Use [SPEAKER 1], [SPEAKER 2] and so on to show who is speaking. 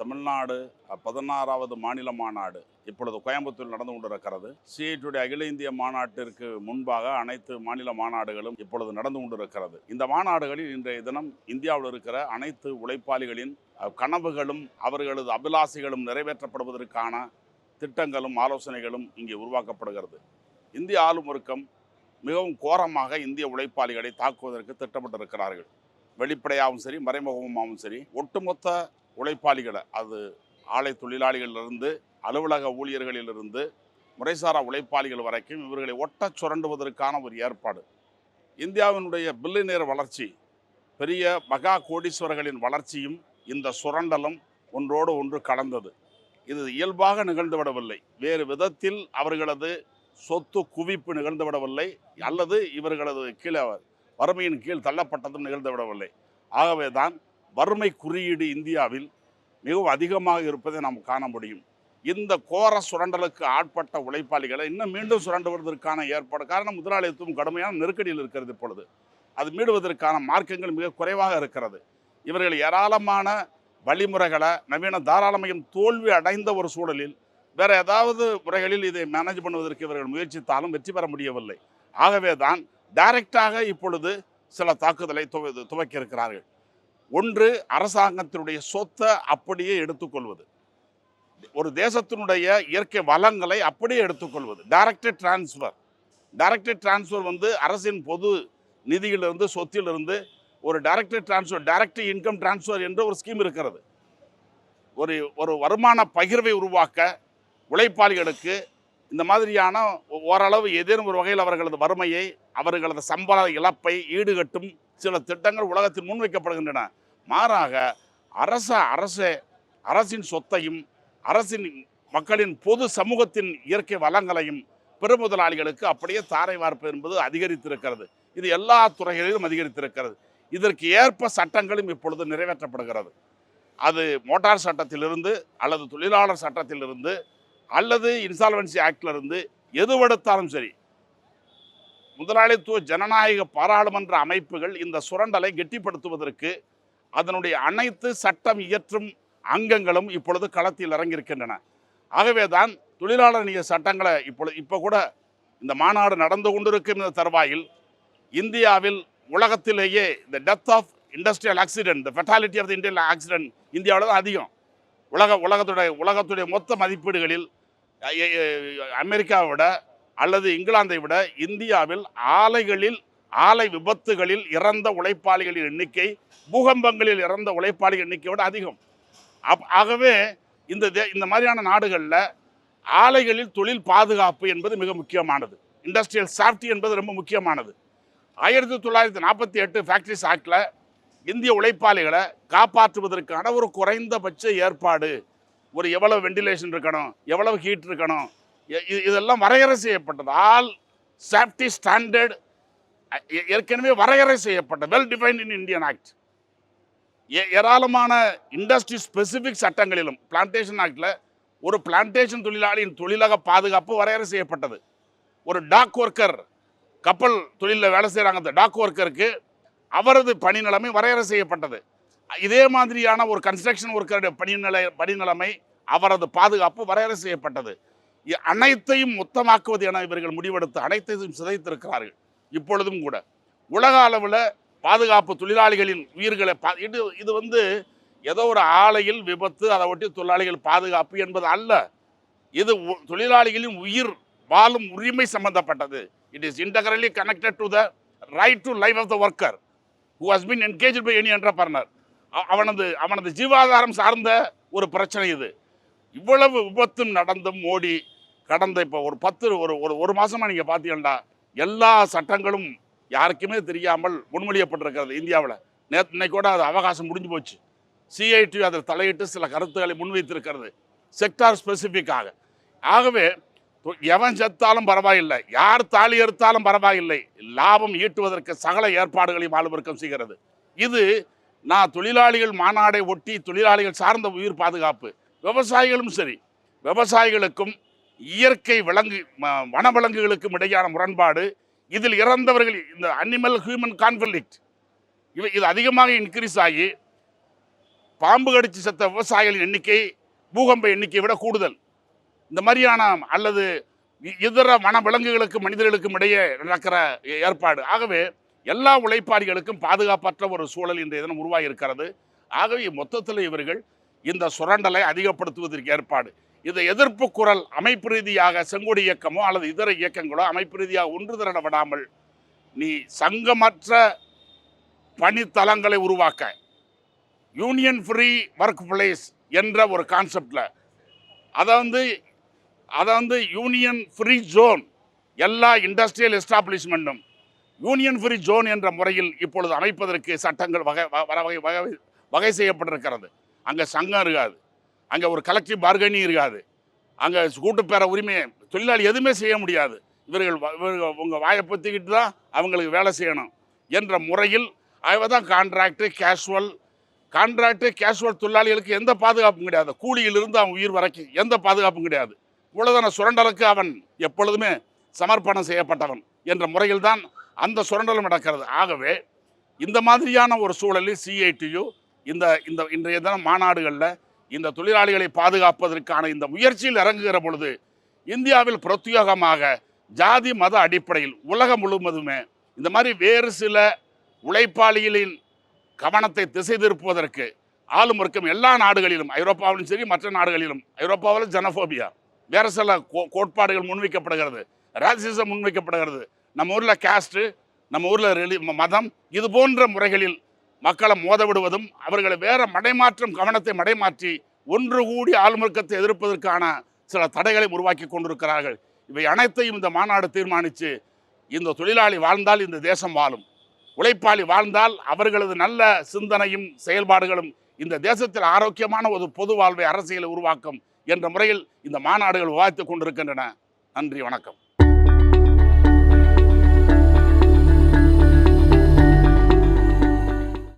[SPEAKER 1] தமிழ்நாடு பதினாறாவது மாநில மாநாடு இப்பொழுது கோயம்புத்தூர் நடந்து கொண்டிருக்கிறது. சிஐடியுடைய அகில இந்திய மாநாட்டிற்கு முன்பாக அனைத்து மாநில மாநாடுகளும் இப்பொழுது நடந்து கொண்டிருக்கிறது. இந்த மாநாடுகளில் இன்றைய தினம் இந்தியாவில் இருக்கிற அனைத்து உழைப்பாளிகளின் கனவுகளும் அவர்களது அபிலாசைகளும் நிறைவேற்றப்படுவதற்கான திட்டங்களும் ஆலோசனைகளும் இங்கே உருவாக்கப்படுகிறது. இந்திய ஆளும் வர்க்கம் மிகவும் கோரமாக இந்திய உழைப்பாளிகளை தாக்குவதற்கு திட்டமிட்டிருக்கிறார்கள். வெளிப்படையாகவும் சரி மறைமுகமாகவும் சரி ஒட்டுமொத்த உழைப்பாளிகளை அது ஆலை தொழிலாளிகளிலிருந்து அலுவலக ஊழியர்களிலிருந்து முறைசாரா உழைப்பாளிகள் வரைக்கும் இவர்களை ஒட்டச் சுரண்டுவதற்கான ஒரு ஏற்பாடு. இந்தியாவினுடைய பில்லியனர் வளர்ச்சி பெரிய மகா கோடீஸ்வரர்களின் வளர்ச்சியும் இந்த சுரண்டலும் ஒன்றோடு ஒன்று கலந்தது. இது இயல்பாக நிகழ்ந்துவிடவில்லை. வேறு விதத்தில் அவர்களது சொத்து குவிப்பு நிகழ்ந்துவிடவில்லை அல்லது இவர்களது கீழே வறுமையின் கீழ் தள்ளப்பட்டதும் நிகழ்ந்துவிடவில்லை. ஆகவே தான் வறுமை குறியீடு இந்தியாவில் மிகவும் அதிகமாக இருப்பதை நாம் காண முடியும். இந்த கோர சுரண்டலுக்கு ஆட்பட்ட உழைப்பாளிகளை இன்னும் மீண்டும் சுரண்டுவதற்கான ஏற்பாடு காரணம் முதலாளித்துவம் கடுமையான நெருக்கடியில் இருக்கிறது இப்பொழுது. அது மீடுவதற்கான மார்க்கங்கள் மிக குறைவாக இருக்கிறது. இவர்கள் ஏராளமான வழிமுறைகளை நவீன தாராளமயம் தோல்வி அடைந்த ஒரு சூழலில் வேறு ஏதாவது முறைகளில் இதை மேனேஜ் பண்ணுவதற்கு இவர்கள் முயற்சித்தாலும் வெற்றி பெற முடியவில்லை. ஆகவே தான் டைரக்டாக இப்பொழுது சில தாக்குதலை துவ துவக்கி இருக்கிறார்கள் ஒன்று அரசாங்கத்தினுடைய சொத்தை அப்படியே எடுத்துக்கொள்வது. ஒரு தேசத்தினுடைய இயற்கை வளங்களை அப்படியே எடுத்துக்கொள்வது. டைரக்டட் டிரான்ஸ்ஃபர் டைரக்டட் டிரான்ஸ்ஃபர் வந்து அரசின் பொது நிதியிலிருந்து சொத்திலிருந்து ஒரு directed transfer direct income transfer என்ற ஒரு ஸ்கீம் இருக்கிறது. ஒரு ஒரு வருமான பகிர்வை உருவாக்க உழைப்பாளிகளுக்கு இந்த மாதிரியான ஓரளவு ஏதேனும் ஒரு வகையில் அவர்களது வறுமையை அவர்களது சம்பள இழப்பை ஈடுகட்டும் சில திட்டங்கள் உலகத்தில் முன்வைக்கப்படுகின்றன. மாறாக அரச அரசு அரசின் சொத்தையும் அரசின் மக்களின் பொது சமூகத்தின் இயற்கை வளங்களையும் பெருமுதலாளிகளுக்கு அப்படியே தாரை வார்ப்பு என்பது அதிகரித்திருக்கிறது. இது எல்லா துறைகளிலும் அதிகரித்திருக்கிறது. இதற்கு ஏற்ப சட்டங்களும் இப்பொழுது நிறைவேற்றப்படுகிறது. அது மோட்டார் சட்டத்திலிருந்து அல்லது தொழிலாளர் சட்டத்திலிருந்து அல்லது இன்சால்வன்சி ஆக்டிலிருந்து எது எதுவெடுத்தாலும் சரி முதலாளித்துவ ஜனநாயக பாராளுமன்ற அமைப்புகள் இந்த சுரண்டலை கெட்டிப்படுத்துவதற்கு அதனுடைய அனைத்து சட்டம் இயற்றும் அங்கங்களும் இப்பொழுது களத்தில் இறங்கியிருக்கின்றன. ஆகவே தான் தொழிலாளர் நீதி சட்டங்களை இப்பொழுது இப்போ கூட இந்த மாநாடு நடந்து கொண்டிருக்கும் இந்த தருவாயில் இந்தியாவில் உலகத்திலேயே இந்த death of industrial accident the fatality of the Indian accident இந்தியாவில் தான் அதிகம். உலக உலகத்துடைய உலகத்துடைய மொத்த மதிப்பீடுகளில் அமெரிக்காவை விட அல்லது இங்கிலாந்தை விட இந்தியாவில் ஆலைகளில் ஆலை விபத்துகளில் இறந்த உழைப்பாளிகளின் எண்ணிக்கை பூகம்பங்களில் இறந்த உழைப்பாளிகள் எண்ணிக்கையோடு அதிகம். அப் ஆகவே இந்த தே இந்த மாதிரியான நாடுகளில் ஆலைகளில் தொழில் பாதுகாப்பு என்பது மிக முக்கியமானது. இண்டஸ்ட்ரியல் சேஃப்டி என்பது ரொம்ப முக்கியமானது. ஆயிரத்தி தொள்ளாயிரத்தி நாற்பத்தி எட்டு ஃபேக்ட்ரிஸ் ஆக்டில் இந்திய உழைப்பாளிகளை காப்பாற்றுவதற்கான ஒரு குறைந்தபட்ச ஏற்பாடு. ஒரு எவ்வளவு வெண்டிலேஷன் இருக்கணும் எவ்வளவு ஹீட் இருக்கணும் இதெல்லாம் வரையறை செய்யப்பட்டது ஆல் சேஃப்டி ஸ்டாண்டர்ட் ஏற்கனவே வரையறை செய்யப்பட்ட well defined in Indian act ஏராளமான இண்டஸ்ட்ரி ஸ்பெசிஃபிக் சட்டங்களிலும் பிளான்டேஷன் ஆக்டில் ஒரு பிளான்டேஷன் தொழிலாளியின் தொழிலக பாதுகாப்பு வரையறை செய்யப்பட்டது. ஒரு டாக் ஒர்க்கர் கப்பல் தொழிலில் வேலை செய்கிறாங்க அந்த டாக் ஒர்க்கருக்கு அவரது பணி நிலைமை வரையறை செய்யப்பட்டது. இதே மாதிரியான ஒரு கன்ஸ்ட்ரக்ஷன் ஒர்க்கருடைய பணிநிலை பணிநிலைமை அவரது பாதுகாப்பு வரையறை செய்யப்பட்டது. அனைத்தையும் மொத்தமாக்குவது என இவர்கள் முடிவெடுத்து அனைத்தையும் சிதைத்திருக்கிறார்கள். இப்பொழுதும் கூட. உலக அளவில் பாதுகாப்பு தொழிலாளிகளின் உயிர்களை பா இது இது வந்து ஏதோ ஒரு ஆலையில் விபத்து அதை ஒட்டி தொழிலாளிகள் பாதுகாப்பு என்பது அல்ல. இது தொழிலாளிகளின் உயிர் வாழும் உரிமை சம்பந்தப்பட்டது. It is integrally connected to the right to life of the worker who has been engage by any entrepreneur அவனது அவனது ஜீவாதாரம் சார்ந்த ஒரு பிரச்சனை இது. இவ்வளவு விபத்தும் நடந்தும் மோடி கடந்த இப்போ ஒரு பத்து ஒரு ஒரு ஒரு நீங்கள் பார்த்தீங்கன்னா எல்லா சட்டங்களும் யாருக்குமே தெரியாமல் முன்மொழியப்பட்டிருக்கிறது இந்தியாவில். நேற்று இன்னைக்கு கூட அது அவகாசம் முடிஞ்சு போச்சு. சிஐடி அதில் தலையிட்டு சில கருத்துக்களை முன்வைத்திருக்கிறது. செக்டார் ஸ்பெசிஃபிக்காக ஆகவே எவன் செத்தாலும் பரவாயில்லை. யார் தாலி எடுத்தாலும் பரவாயில்லை. லாபம் ஈட்டுவதற்கு சகல ஏற்பாடுகளையும் ஆளுவர்க்கம் செய்கிறது. இது நான் தொழிலாளிகள் மாநாடை ஒட்டி தொழிலாளிகள் சார்ந்த உயிர் பாதுகாப்பு. விவசாயிகளும் சரி. விவசாயிகளுக்கும் இயற்கை விலங்கு ம- வனவிலங்குகளுக்கும் இடையான முரண்பாடு இதில் இறந்தவர்கள் இந்த அனிமல் ஹியூமன் கான்ஃபிளிக்ட் இவை இது அதிகமாக இன்க்ரீஸ் ஆகி பாம்பு கடிச்சு செத்த விவசாயிகளின் எண்ணிக்கை பூகம்ப எண்ணிக்கையை விட கூடுதல். இந்த மாதிரியான அல்லது இதர வனவிலங்குகளுக்கும் மனிதர்களுக்கும் இடையே நடக்கிற ஏ- ஏற்பாடு. ஆகவே எல்லா உழைப்பாளிகளுக்கும் பாதுகாப்பற்ற ஒரு சூழல் இன்றைய தினம் உருவாகி இருக்கிறது ஆகவே மொத்தத்தில் இவர்கள் இந்த சுரண்டலை அதிகப்படுத்துவதற்கு ஏற்பாடு. இதை எதிர்ப்பு குரல் அமைப்பு ரீதியாக செங்கொடி இயக்கமோ அல்லது இதர இயக்கங்களோ அமைப்பு ரீதியாக ஒன்று திரட விடாமல் நீ சங்கமற்ற பணித்தலங்களை உருவாக்க யூனியன் ஃப்ரீ ஒர்க் பிளேஸ் என்ற ஒரு கான்செப்டில் அதை வந்து அதை வந்து யூனியன் ஃப்ரீ ஜோன் எல்லா இண்டஸ்ட்ரியல் எஸ்டாப்ளிஷ்மெண்ட்டும் யூனியன் ஃப்ரீ ஜோன் என்ற முறையில் இப்பொழுது அமைப்பதற்கு சட்டங்கள் வகை வ- வர வகை வகை வகை செய்யப்பட்டிருக்கிறது. அங்கே சங்கம் இருக்காது. அங்கே ஒரு கலெக்டிவ் பார்கனிங் இருக்காது. அங்கே கூட்டுப்பேர உரிமையை தொழிலாளி எதுவுமே செய்ய முடியாது. இவர்கள் இவர்கள் உங்கள் வாயை பொத்திக்கிட்டு தான் அவங்களுக்கு வேலை செய்யணும் என்ற முறையில் அவ தான் கான்ட்ராக்டு கேஷுவல் கான்ட்ராக்டு கேஷுவல் தொழிலாளிகளுக்கு எந்த பாதுகாப்பும் கிடையாது. கூலியிலிருந்து அவன் உயிர் வரைக்கும் எந்த பாதுகாப்பும் கிடையாது. இவ்வளோதான சுரண்டலுக்கு அவன் எப்பொழுதுமே சமர்ப்பணம் செய்யப்பட்டவன் என்ற முறையில் தான் அந்த சுரண்டலும் நடக்கிறது. ஆகவே இந்த மாதிரியான ஒரு சூழலில் சிஐடியு இந்த இந்த இன்றைய தினம் மாநாடுகளில் இந்த தொழிலாளிகளை பாதுகாப்பதற்கான இந்த முயற்சியில் இறங்குகிற பொழுது இந்தியாவில் பிரத்யேகமாக ஜாதி மத அடிப்படையில் உலகம் முழுவதுமே இந்த மாதிரி வேறு சில உழைப்பாளிகளின் கவனத்தை திசை திருப்புவதற்கு ஆளும் இருக்கும் எல்லா நாடுகளிலும் ஐரோப்பாவிலும் சரி மற்ற நாடுகளிலும் ஐரோப்பாவில் ஜனஃபோபியா வேறு சில கோ- கோட்பாடுகள் முன்வைக்கப்படுகிறது ராசிசம் முன்வைக்கப்படுகிறது. நம்ம ஊரில் கேஸ்ட்டு நம்ம ஊரில் ரெலி மதம் இது போன்ற முறைகளில் மக்களை மோத விடுவதும் அவர்களை வேற மடைமாற்றும் கவனத்தை மடைமாற்றி ஒன்று கூடி ஆளுமர்க்கத்தை எதிர்ப்பதற்கான சில தடைகளை உருவாக்கி கொண்டிருக்கிறார்கள். இவை அனைத்தையும் இந்த மாநாடு தீர்மானித்து இந்த தொழிலாளி வாழ்ந்தால் இந்த தேசம் வாழும். உழைப்பாளி வாழ்ந்தால் அவர்களது நல்ல சிந்தனையும் செயல்பாடுகளும் இந்த தேசத்தில் ஆரோக்கியமான ஒரு பொது வாழ்வை அரசியலை உருவாக்கும் என்ற முறையில் இந்த மாநாடுகள் விவாதித்துக் கொண்டிருக்கின்றன. நன்றி வணக்கம்.